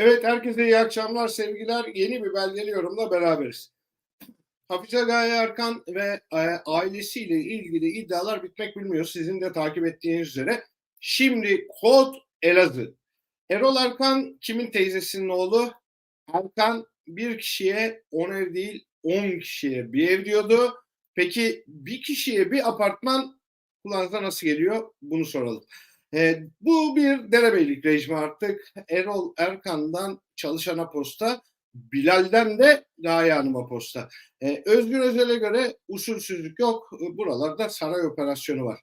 Evet herkese iyi akşamlar sevgiler. Yeni bir belgeli yorumla beraberiz. Hafize Gaye Erkan ve e, ailesiyle ilgili iddialar bitmek bilmiyor. Sizin de takip ettiğiniz üzere. Şimdi kod Elazığ. Erol Erkan kimin teyzesinin oğlu? Erkan bir kişiye 10 ev değil 10 kişiye bir ev diyordu. Peki bir kişiye bir apartman kulağınıza nasıl geliyor? Bunu soralım. E, bu bir derebeylik rejimi artık. Erol Erkan'dan çalışana posta, Bilal'den de Gaye Hanım'a posta. E, Özgür Özel'e göre usulsüzlük yok. E, buralarda saray operasyonu var.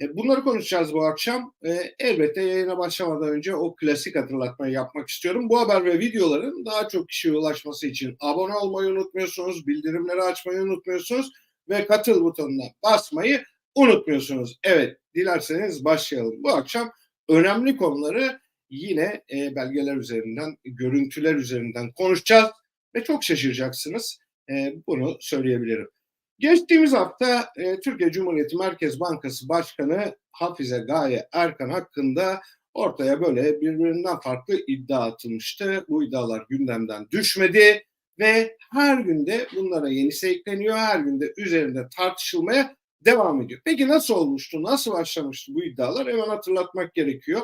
E, bunları konuşacağız bu akşam. E, elbette yayına başlamadan önce o klasik hatırlatmayı yapmak istiyorum. Bu haber ve videoların daha çok kişiye ulaşması için abone olmayı unutmuyorsunuz, bildirimleri açmayı unutmuyorsunuz ve katıl butonuna basmayı unutmuyorsunuz. Evet, dilerseniz başlayalım. Bu akşam önemli konuları yine e, belgeler üzerinden, görüntüler üzerinden konuşacağız ve çok şaşıracaksınız. E, bunu söyleyebilirim. Geçtiğimiz hafta e, Türkiye Cumhuriyeti Merkez Bankası Başkanı Hafize Gaye Erkan hakkında ortaya böyle birbirinden farklı iddia atılmıştı. Bu iddialar gündemden düşmedi ve her günde bunlara yenisi ekleniyor. Her günde üzerinde tartışılmaya devam ediyor. Peki nasıl olmuştu? Nasıl başlamıştı bu iddialar? Hemen hatırlatmak gerekiyor.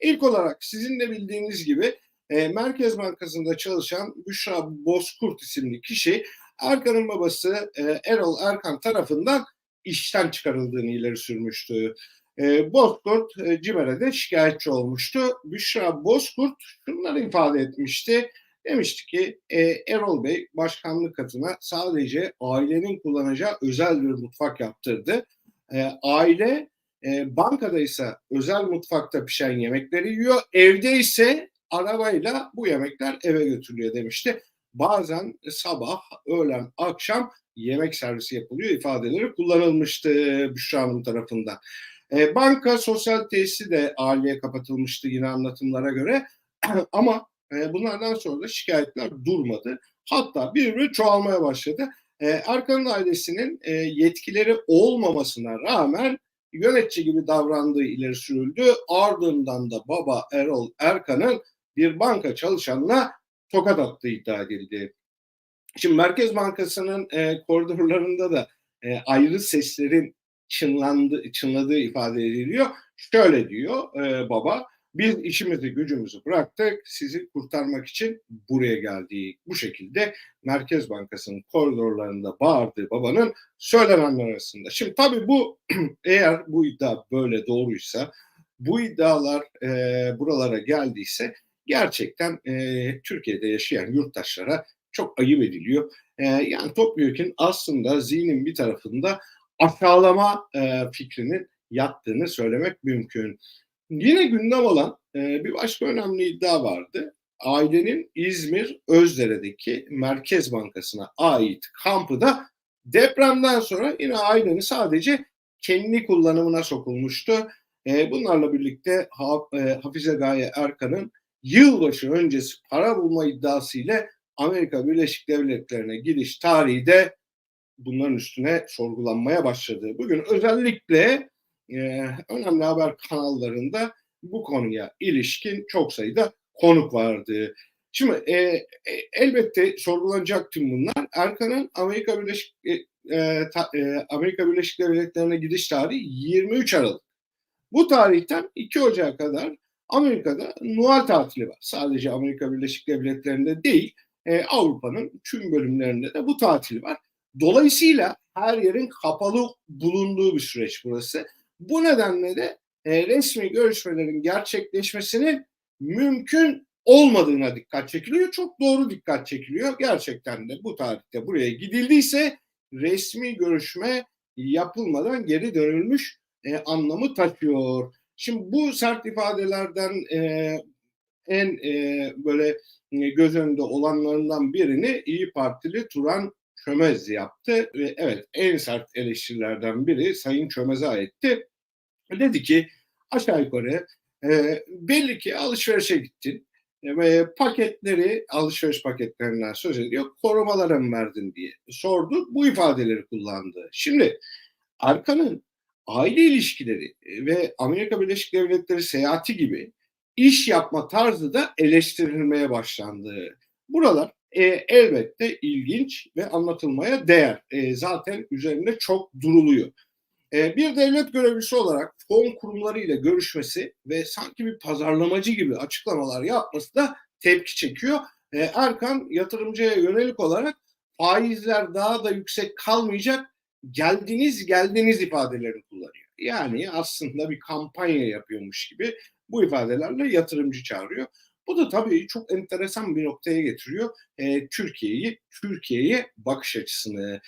İlk olarak sizin de bildiğiniz gibi e, Merkez Bankası'nda çalışan Büşra Bozkurt isimli kişi Erkan'ın babası e, Erol Erkan tarafından işten çıkarıldığını ileri sürmüştü. E, Bozkurt e, CİMER'e şikayetçi olmuştu. Büşra Bozkurt şunları ifade etmişti. Demişti ki e, Erol Bey başkanlık katına sadece ailenin kullanacağı özel bir mutfak yaptırdı. E, aile e, bankada ise özel mutfakta pişen yemekleri yiyor. Evde ise arabayla bu yemekler eve götürülüyor demişti. Bazen sabah, öğlen, akşam yemek servisi yapılıyor ifadeleri kullanılmıştı Büşra Hanım tarafından. E, banka sosyal tesisi de aileye kapatılmıştı yine anlatımlara göre. Ama e, bunlardan sonra da şikayetler durmadı. Hatta birbiri çoğalmaya başladı. E, Erkan'ın ailesinin e, yetkileri olmamasına rağmen yönetici gibi davrandığı ileri sürüldü. Ardından da baba Erol Erkan'ın bir banka çalışanına tokat attığı iddia edildi. Şimdi Merkez Bankası'nın e, koridorlarında da e, ayrı seslerin çınlandı, çınladığı ifade ediliyor. Şöyle diyor e, baba, biz işimizi gücümüzü bıraktık, sizi kurtarmak için buraya geldik. Bu şekilde Merkez Bankası'nın koridorlarında bağırdığı babanın söylenenler arasında. Şimdi tabii bu eğer bu iddia böyle doğruysa, bu iddialar e, buralara geldiyse gerçekten e, Türkiye'de yaşayan yurttaşlara çok ayıp ediliyor. E, yani topyekun aslında zihnin bir tarafında aşağılama e, fikrinin yattığını söylemek mümkün. Yine gündem olan e, bir başka önemli iddia vardı. Ailenin İzmir Özdere'deki Merkez Bankası'na ait kampı da depremden sonra yine ailenin sadece kendi kullanımına sokulmuştu. E, bunlarla birlikte ha, e, Hafize Gaye Erkan'ın yılbaşı öncesi para bulma iddiası ile Amerika Birleşik Devletleri'ne gidiş tarihi de bunların üstüne sorgulanmaya başladı. Bugün özellikle e, önemli haber kanallarında bu konuya ilişkin çok sayıda konuk vardı. Şimdi e, e, elbette sorgulanacak tüm bunlar. Erkan'ın Amerika Birleşik e, e, ta, e, Amerika Birleşik Devletleri'ne gidiş tarihi 23 Aralık. Bu tarihten 2 Ocak'a kadar Amerika'da Noel tatili var. Sadece Amerika Birleşik Devletleri'nde değil, e, Avrupa'nın tüm bölümlerinde de bu tatil var. Dolayısıyla her yerin kapalı bulunduğu bir süreç burası. Bu nedenle de e, resmi görüşmelerin gerçekleşmesinin mümkün olmadığına dikkat çekiliyor. Çok doğru dikkat çekiliyor. Gerçekten de bu tarihte buraya gidildiyse resmi görüşme yapılmadan geri dönülmüş e, anlamı taşıyor. Şimdi bu sert ifadelerden e, en e, böyle göz önünde olanlarından birini İyi Partili Turan Çömez yaptı. Ve evet en sert eleştirilerden biri Sayın Çömez'e aitti. Dedi ki aşağı yukarı e, belli ki alışverişe gittin ve paketleri alışveriş paketlerinden söz ediyor korumalara mı verdin diye sordu. Bu ifadeleri kullandı. Şimdi Arkan'ın aile ilişkileri ve Amerika Birleşik Devletleri seyahati gibi iş yapma tarzı da eleştirilmeye başlandı. Buralar e, elbette ilginç ve anlatılmaya değer. E, zaten üzerinde çok duruluyor. E, bir devlet görevlisi olarak fon kurumlarıyla görüşmesi ve sanki bir pazarlamacı gibi açıklamalar yapması da tepki çekiyor. E, Erkan yatırımcıya yönelik olarak faizler daha da yüksek kalmayacak geldiniz geldiniz ifadelerini kullanıyor. Yani aslında bir kampanya yapıyormuş gibi bu ifadelerle yatırımcı çağırıyor. Bu da tabii çok enteresan bir noktaya getiriyor e, Türkiye'yi, Türkiye'ye bakış açısını.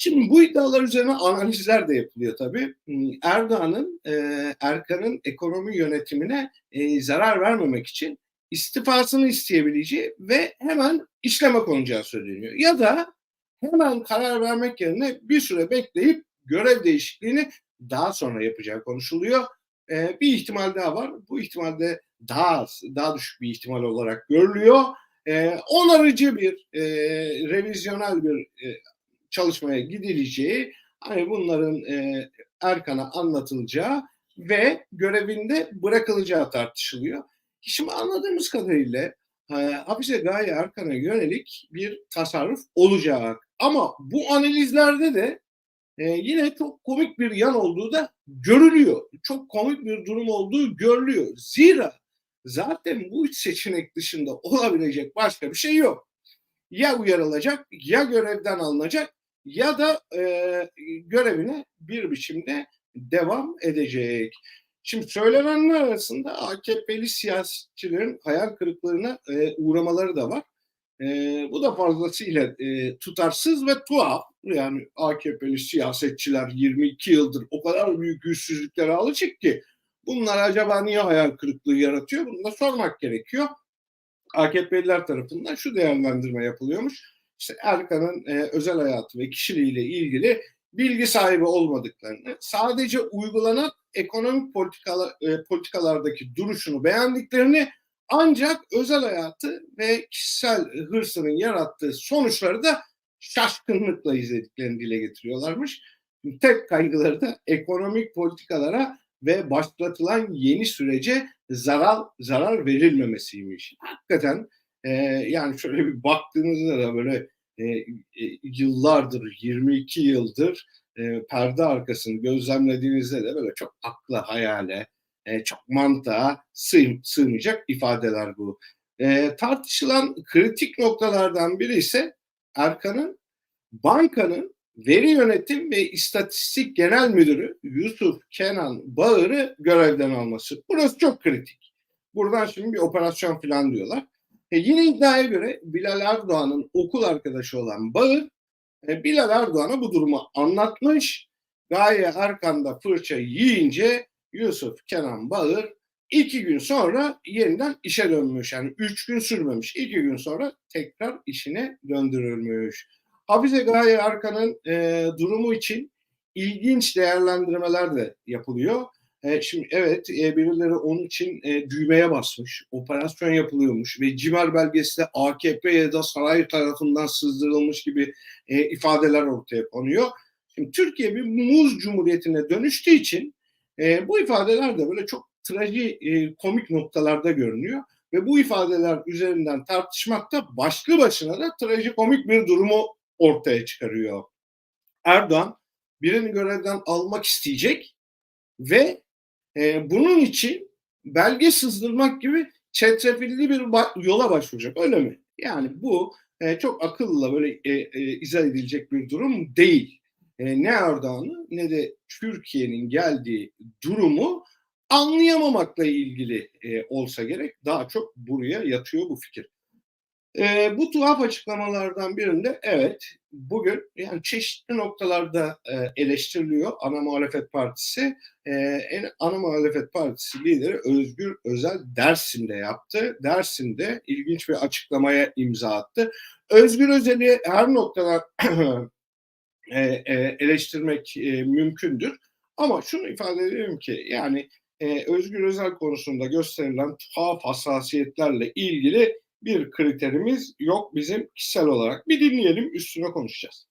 Şimdi bu iddialar üzerine analizler de yapılıyor tabii. Erdoğan'ın, e, Erkan'ın ekonomi yönetimine e, zarar vermemek için istifasını isteyebileceği ve hemen işleme konacağı söyleniyor. Ya da hemen karar vermek yerine bir süre bekleyip görev değişikliğini daha sonra yapacağı konuşuluyor. Ee, bir ihtimal daha var. Bu ihtimalde daha daha düşük bir ihtimal olarak görülüyor. Ee, onarıcı bir, e, revizyonel bir e, çalışmaya gidileceği, hani bunların e, Erkan'a anlatılacağı ve görevinde bırakılacağı tartışılıyor. Şimdi anladığımız kadarıyla e, hapise Gaye Erkan'a yönelik bir tasarruf olacak. Ama bu analizlerde de e, yine çok komik bir yan olduğu da görülüyor. Çok komik bir durum olduğu görülüyor. Zira zaten bu üç seçenek dışında olabilecek başka bir şey yok. Ya uyarılacak, ya görevden alınacak ya da e, görevine bir biçimde devam edecek. Şimdi söylenenler arasında AKP'li siyasetçilerin hayal kırıklığına e, uğramaları da var. E, bu da fazlasıyla e, tutarsız ve tuhaf. Yani AKP'li siyasetçiler 22 yıldır o kadar büyük yüzsüzlüklere alışık ki bunlar acaba niye hayal kırıklığı yaratıyor? Bunu da sormak gerekiyor. AKP'liler tarafından şu değerlendirme yapılıyormuş. İşte Erkan'ın e, özel hayatı ve kişiliğiyle ilgili bilgi sahibi olmadıklarını, sadece uygulanan ekonomik politikalar, e, politikalardaki duruşunu beğendiklerini ancak özel hayatı ve kişisel hırsının yarattığı sonuçları da şaşkınlıkla izlediklerini dile getiriyorlarmış. Tek kaygıları da ekonomik politikalara ve başlatılan yeni sürece zarar zarar verilmemesiymiş. Hakikaten e, yani şöyle bir baktığınızda da böyle e, e, yıllardır, 22 yıldır e, perde arkasını gözlemlediğinizde de böyle çok akla hayale, e, çok mantığa sığ, sığmayacak ifadeler bu. E, tartışılan kritik noktalardan biri ise Erkan'ın bankanın veri yönetim ve istatistik genel müdürü Yusuf Kenan Bağır'ı görevden alması. Burası çok kritik. Buradan şimdi bir operasyon falan diyorlar. E yine iddiaya göre Bilal Erdoğan'ın okul arkadaşı olan Bağır, e, Bilal Erdoğan'a bu durumu anlatmış. Gaye Erkan'da fırça yiyince Yusuf Kenan Bağır iki gün sonra yeniden işe dönmüş. Yani üç gün sürmemiş. İki gün sonra tekrar işine döndürülmüş. Hafize Gaye Erkan'ın e, durumu için ilginç değerlendirmeler de yapılıyor. E, şimdi evet e, birileri onun için e, düğmeye basmış, operasyon yapılıyormuş ve Cimer belgesi de AKP ya da saray tarafından sızdırılmış gibi e, ifadeler ortaya konuyor. Şimdi Türkiye bir muz cumhuriyetine dönüştüğü için e, bu ifadeler de böyle çok traji e, komik noktalarda görünüyor ve bu ifadeler üzerinden tartışmak da başlı başına da trajikomik bir durumu ortaya çıkarıyor. Erdoğan birini görevden almak isteyecek ve e, bunun için belge sızdırmak gibi çetrefilli bir yola başvuracak öyle mi? Yani bu e, çok akılla böyle e, e, izah edilecek bir durum değil. E, ne Erdoğan'ı ne de Türkiye'nin geldiği durumu anlayamamakla ilgili e, olsa gerek daha çok buraya yatıyor bu fikir. E, bu tuhaf açıklamalardan birinde evet bugün yani çeşitli noktalarda e, eleştiriliyor ana muhalefet partisi. E, en ana muhalefet partisi lideri Özgür Özel Dersim'de yaptı. Dersim'de ilginç bir açıklamaya imza attı. Özgür Özel'i her noktada e, e, eleştirmek e, mümkündür. Ama şunu ifade edelim ki yani e, Özgür Özel konusunda gösterilen tuhaf hassasiyetlerle ilgili bir kriterimiz yok bizim kişisel olarak. Bir dinleyelim üstüne konuşacağız.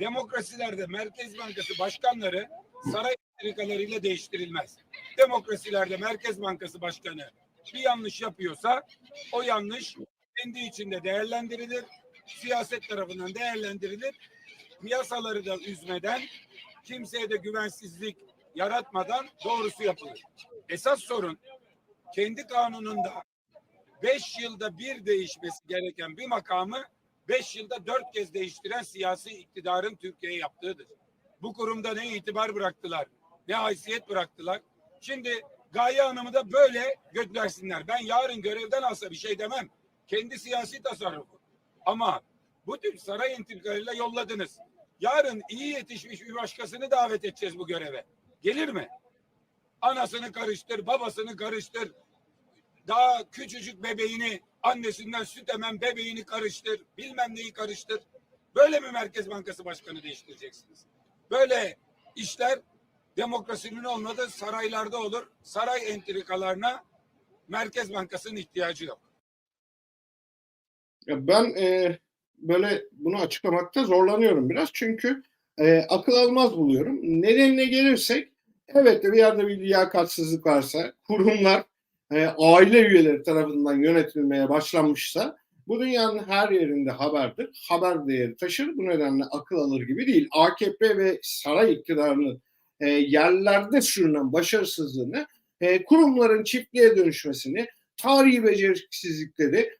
Demokrasilerde Merkez Bankası başkanları saray entrikalarıyla değiştirilmez. Demokrasilerde Merkez Bankası Başkanı bir yanlış yapıyorsa o yanlış kendi içinde değerlendirilir, siyaset tarafından değerlendirilir. Piyasaları da üzmeden, kimseye de güvensizlik yaratmadan doğrusu yapılır. Esas sorun kendi kanununda beş yılda bir değişmesi gereken bir makamı beş yılda dört kez değiştiren siyasi iktidarın Türkiye'ye yaptığıdır. Bu kurumda ne itibar bıraktılar, ne haysiyet bıraktılar. Şimdi Gaye Hanım'ı da böyle göndersinler. Ben yarın görevden alsa bir şey demem. Kendi siyasi tasarrufu. Ama bu tür saray entrikalarıyla yolladınız. Yarın iyi yetişmiş bir başkasını davet edeceğiz bu göreve. Gelir mi? Anasını karıştır, babasını karıştır. Daha küçücük bebeğini annesinden süt emen bebeğini karıştır. Bilmem neyi karıştır. Böyle mi Merkez Bankası Başkanı değiştireceksiniz? Böyle işler demokrasinin olmadığı saraylarda olur. Saray entrikalarına Merkez Bankası'nın ihtiyacı yok. Ya ben e, böyle bunu açıklamakta zorlanıyorum biraz çünkü e, akıl almaz buluyorum. Nedenine gelirsek evet bir yerde bir liyakatsızlık varsa kurumlar e, aile üyeleri tarafından yönetilmeye başlanmışsa bu dünyanın her yerinde haberdir. Haber değeri taşır. Bu nedenle akıl alır gibi değil. AKP ve saray iktidarının e, yerlerde sürünen başarısızlığını, e, kurumların çiftliğe dönüşmesini, tarihi beceriksizlikleri,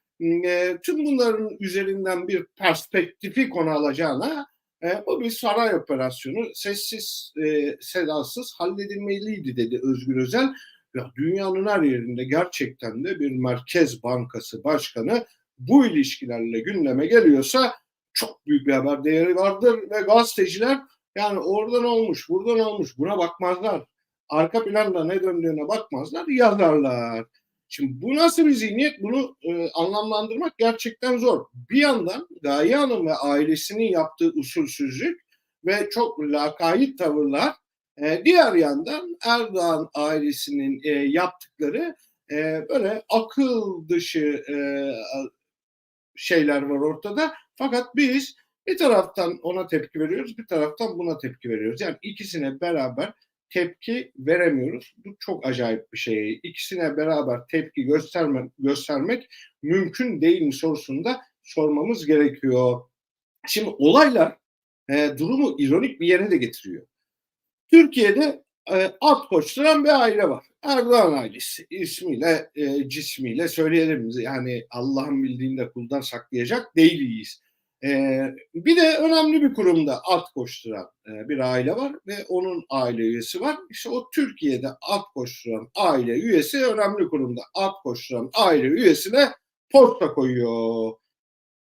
e, tüm bunların üzerinden bir perspektifi konu alacağına e, bu bir saray operasyonu sessiz e, sedasız halledilmeliydi dedi Özgür Özel. Ya dünyanın her yerinde gerçekten de bir Merkez Bankası Başkanı bu ilişkilerle gündeme geliyorsa çok büyük bir haber değeri vardır ve gazeteciler yani oradan olmuş, buradan olmuş buna bakmazlar. Arka planda ne döndüğüne bakmazlar, yazarlar. Şimdi bu nasıl bir zihniyet? Bunu e, anlamlandırmak gerçekten zor. Bir yandan Gaye Hanım ve ailesinin yaptığı usulsüzlük ve çok lakayt tavırlar, e, diğer yandan Erdoğan ailesinin e, yaptıkları e, böyle akıl dışı e, şeyler var ortada. Fakat biz bir taraftan ona tepki veriyoruz, bir taraftan buna tepki veriyoruz. Yani ikisine beraber tepki veremiyoruz. Bu çok acayip bir şey. İkisine beraber tepki gösterme, göstermek mümkün değil mi sorusunda sormamız gerekiyor. Şimdi olaylar e, durumu ironik bir yere de getiriyor. Türkiye'de e, at koşturan bir aile var. Erdoğan ailesi ismiyle e, cismiyle söyleyelim. Yani Allah'ın bildiğinde kuldan saklayacak değiliz. Ee, bir de önemli bir kurumda at koşturan e, bir aile var ve onun aile üyesi var. İşte o Türkiye'de at koşturan aile üyesi önemli kurumda at koşturan aile üyesine posta koyuyor.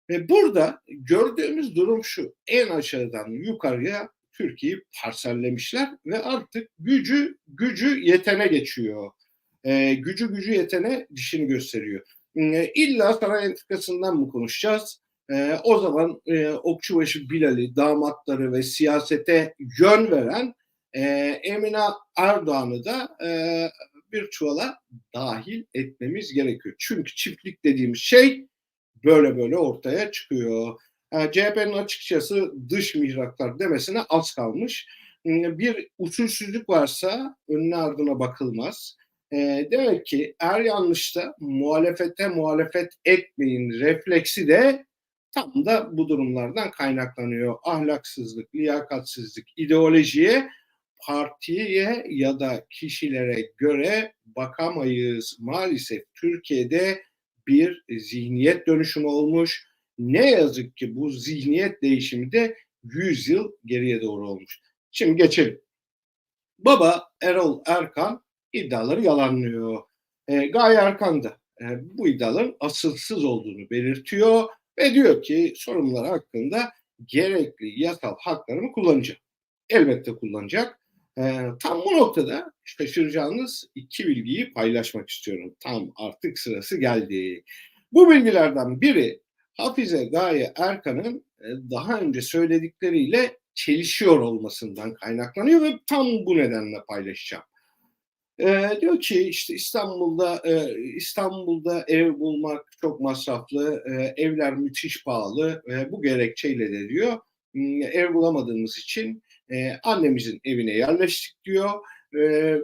Ve burada gördüğümüz durum şu. En aşağıdan yukarıya Türkiye'yi parsellemişler ve artık gücü gücü yetene geçiyor. Ee, gücü gücü yetene dişini gösteriyor. Ee, illa saray entrikasından mı konuşacağız? E, o zaman e, Okçubaşı Bilal'i, damatları ve siyasete yön veren e, Emine Erdoğan'ı da e, bir çuvala dahil etmemiz gerekiyor. Çünkü çiftlik dediğimiz şey böyle böyle ortaya çıkıyor. E, CHP'nin açıkçası dış mihraklar demesine az kalmış. E, bir usulsüzlük varsa önüne ardına bakılmaz. E, demek ki er yanlışta muhalefete muhalefet etmeyin refleksi de tam da bu durumlardan kaynaklanıyor. Ahlaksızlık, liyakatsizlik, ideolojiye, partiye ya da kişilere göre bakamayız. Maalesef Türkiye'de bir zihniyet dönüşümü olmuş. Ne yazık ki bu zihniyet değişimi de 100 yıl geriye doğru olmuş. Şimdi geçelim. Baba Erol Erkan iddiaları yalanlıyor. E, Gaye Erkan da e, bu iddiaların asılsız olduğunu belirtiyor ve diyor ki sorumlular hakkında gerekli yasal haklarımı kullanacak. Elbette kullanacak. E, tam bu noktada şaşıracağınız iki bilgiyi paylaşmak istiyorum. Tam artık sırası geldi. Bu bilgilerden biri Hafize Gaye Erkan'ın e, daha önce söyledikleriyle çelişiyor olmasından kaynaklanıyor ve tam bu nedenle paylaşacağım. Ee, diyor ki işte İstanbul'da e, İstanbul'da ev bulmak çok masraflı, e, evler müthiş pahalı. E, bu gerekçeyle de diyor m, ev bulamadığımız için e, annemizin evine yerleştik diyor E,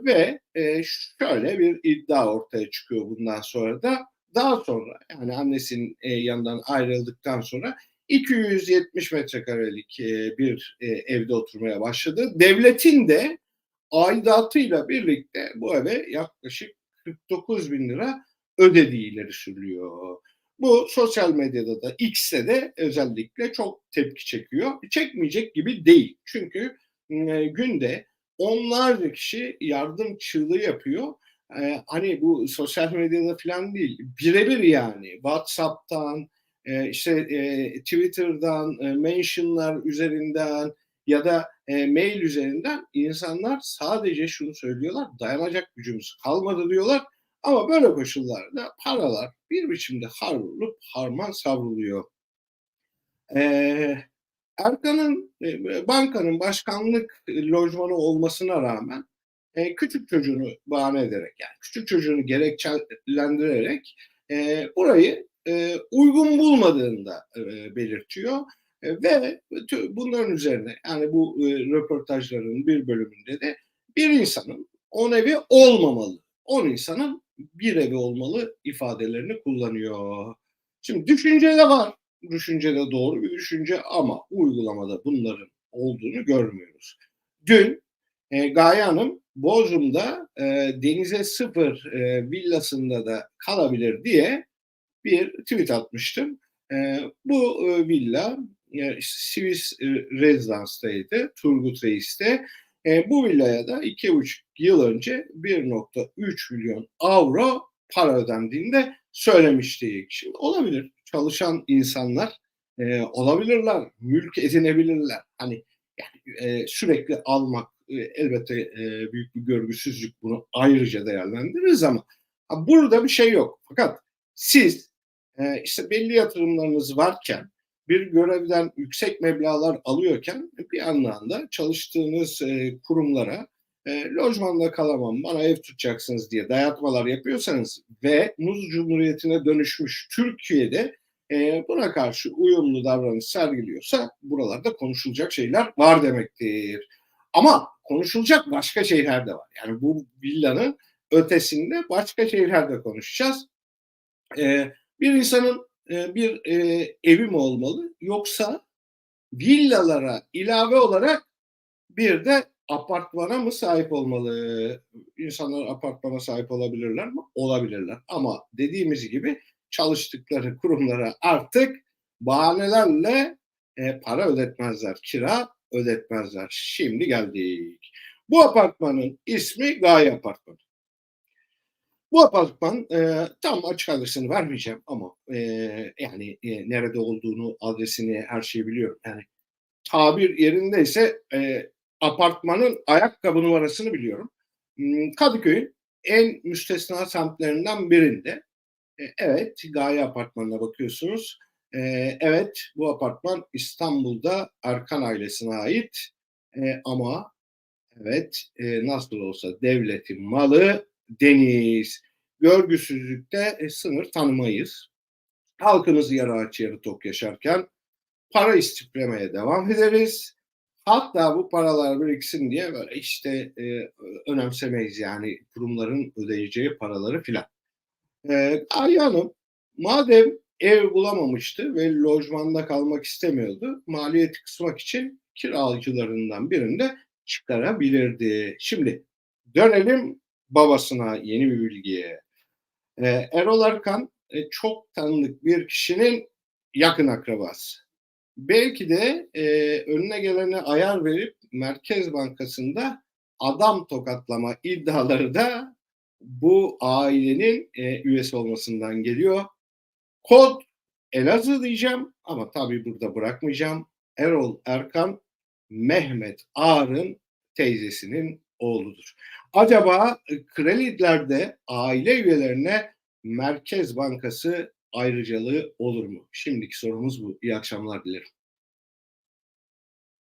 ve e, şöyle bir iddia ortaya çıkıyor bundan sonra da daha sonra yani annesinin e, yanından ayrıldıktan sonra 270 metrekarelik e, bir e, evde oturmaya başladı. Devletin de aidatıyla birlikte bu eve yaklaşık 49 bin lira ödediği ileri sürülüyor. Bu sosyal medyada da X'te de özellikle çok tepki çekiyor. Çekmeyecek gibi değil. Çünkü e, günde onlarca kişi yardım çığlığı yapıyor. E, hani bu sosyal medyada falan değil. Birebir yani WhatsApp'tan, e, işte e, Twitter'dan, e, mentionlar üzerinden ya da e, mail üzerinden insanlar sadece şunu söylüyorlar. Dayanacak gücümüz kalmadı diyorlar. Ama böyle koşullarda paralar bir biçimde harulup harman savruluyor. Ee, Erkan'ın e, bankanın başkanlık lojmanı olmasına rağmen e, küçük çocuğunu bahane ederek yani küçük çocuğunu gerekçelendirerek e, burayı e, uygun bulmadığını da e, belirtiyor. E, ve bunların üzerine yani bu e, röportajların bir bölümünde de bir insanın on evi olmamalı. On insanın bir evi olmalı ifadelerini kullanıyor. Şimdi düşünce de var. Düşünce de doğru bir düşünce ama uygulamada bunların olduğunu görmüyoruz. Dün e, Gaye Hanım Bodrum'da e, denize sıfır e, villasında da kalabilir diye bir tweet atmıştım. E, bu e, villa Swiss e, Residence'daydı, Turgut Reis'te. E, bu villaya da iki buçuk yıl önce 1.3 milyon avro para ödendiğini de söylemiştik. Şimdi olabilir. Çalışan insanlar e, olabilirler, mülk edinebilirler. Hani yani, e, sürekli almak e, elbette e, büyük bir görgüsüzlük bunu ayrıca değerlendiririz ama burada bir şey yok. Fakat siz e, işte belli yatırımlarınız varken bir görevden yüksek meblağlar alıyorken bir yandan da çalıştığınız e, kurumlara e, lojmanda kalamam, bana ev tutacaksınız diye dayatmalar yapıyorsanız ve Muz Cumhuriyeti'ne dönüşmüş Türkiye'de e, buna karşı uyumlu davranış sergiliyorsa buralarda konuşulacak şeyler var demektir. Ama konuşulacak başka şeyler de var. Yani bu villanın ötesinde başka şeyler de konuşacağız. E, bir insanın e, bir e, evi mi olmalı yoksa villalara ilave olarak bir de apartmana mı sahip olmalı? İnsanlar apartmana sahip olabilirler mi? Olabilirler. Ama dediğimiz gibi çalıştıkları kurumlara artık bahanelerle e, para ödetmezler. Kira ödetmezler. Şimdi geldik. Bu apartmanın ismi Gaye Apartmanı. Bu apartman e, tam açık adresini vermeyeceğim ama e, yani e, nerede olduğunu, adresini, her şeyi biliyorum. Yani tabir yerindeyse e, apartmanın ayakkabı numarasını biliyorum. Hmm, Kadıköy'ün en müstesna semtlerinden birinde. E, evet, Gaye Apartmanı'na bakıyorsunuz. E, evet, bu apartman İstanbul'da Erkan ailesine ait. E, ama evet, e, nasıl olsa devletin malı deniz. Görgüsüzlükte e, sınır tanımayız. Halkımız yarı aç yarı tok yaşarken para istiflemeye devam ederiz. Hatta bu paralar biriksin diye böyle işte e, önemsemeyiz yani kurumların ödeyeceği paraları filan. E, Ayya Hanım madem ev bulamamıştı ve lojmanda kalmak istemiyordu, maliyeti kısmak için kiracılarından birinde çıkarabilirdi. Şimdi dönelim babasına yeni bir bilgiye. E, Erol Arkan e, çok tanıdık bir kişinin yakın akrabası. Belki de e, önüne gelene ayar verip Merkez Bankası'nda adam tokatlama iddiaları da bu ailenin e, üyesi olmasından geliyor. Kod Elazığ diyeceğim ama tabii burada bırakmayacağım. Erol Erkan Mehmet Ağar'ın teyzesinin oğludur. Acaba kreditlerde aile üyelerine Merkez Bankası ayrıcalığı olur mu? Şimdiki sorumuz bu. İyi akşamlar dilerim.